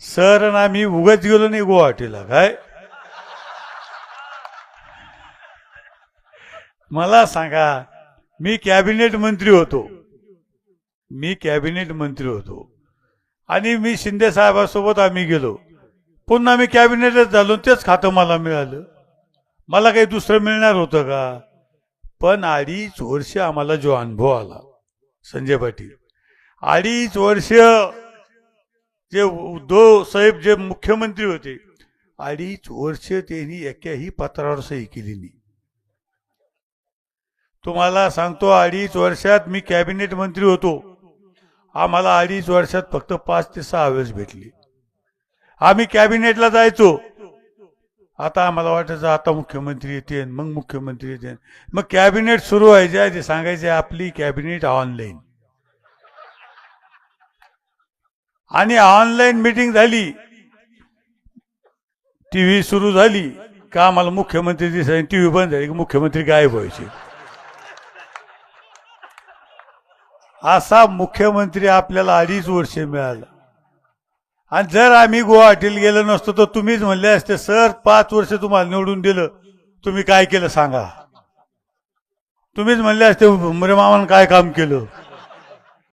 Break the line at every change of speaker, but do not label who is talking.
Sir आणि आम्ही उगाच गेलो नाही गुवाहाटीला काय? मला सांगा मी कॅबिनेट मंत्री होतो. मी कॅबिनेट मंत्री होतो. आणि मी शिंदे साहेबांसोबत आम्ही गेलो. पुन्हा मी कॅबिनेटच झालो तेच खातं मला मिळालं. मला काही दुसरं मिळणार होतं का? पण अडीच वर्ष आम्हाला जो अनुभव आला संजय पाटील. अडीच वर्ष जे उद्धव साहेब जे मुख्यमंत्री होते अडीच वर्ष त्यांनी एकाही पत्रावर सही केली नाही. तुम्हाला सांगतो अडीच वर्षात मी कॅबिनेट मंत्री होतो. आम्हाला अडीच वर्षात फक्त पाच ते सहा वेळेस भेटली. आम्ही कॅबिनेटला जायचो. आता आम्हाला वाटायचं आता मुख्यमंत्री येते मग मुख्यमंत्री येते. मग कॅबिनेट सुरू व्हायचे ते सांगायचे आपली कॅबिनेट ऑनलाईन. आणि ऑनलाईन मीटिंग झाली. टीव्ही सुरू झाली. का आम्हाला मुख्यमंत्री दिसायचे टीव्ही बंद झाली की मुख्यमंत्री गायब व्हायचे. असा मुख्यमंत्री आपल्याला अडीच वर्ष मिळाला. आणि जर आम्ही गुवाहाटीला गेलो नसतो तर तुम्हीच म्हणले असते सर पाच वर्ष तुम्हाला निवडून दिलं तुम्ही काय केलं सांगा. तुम्हीच म्हणले असते उमरे मामानं काय काम केलं?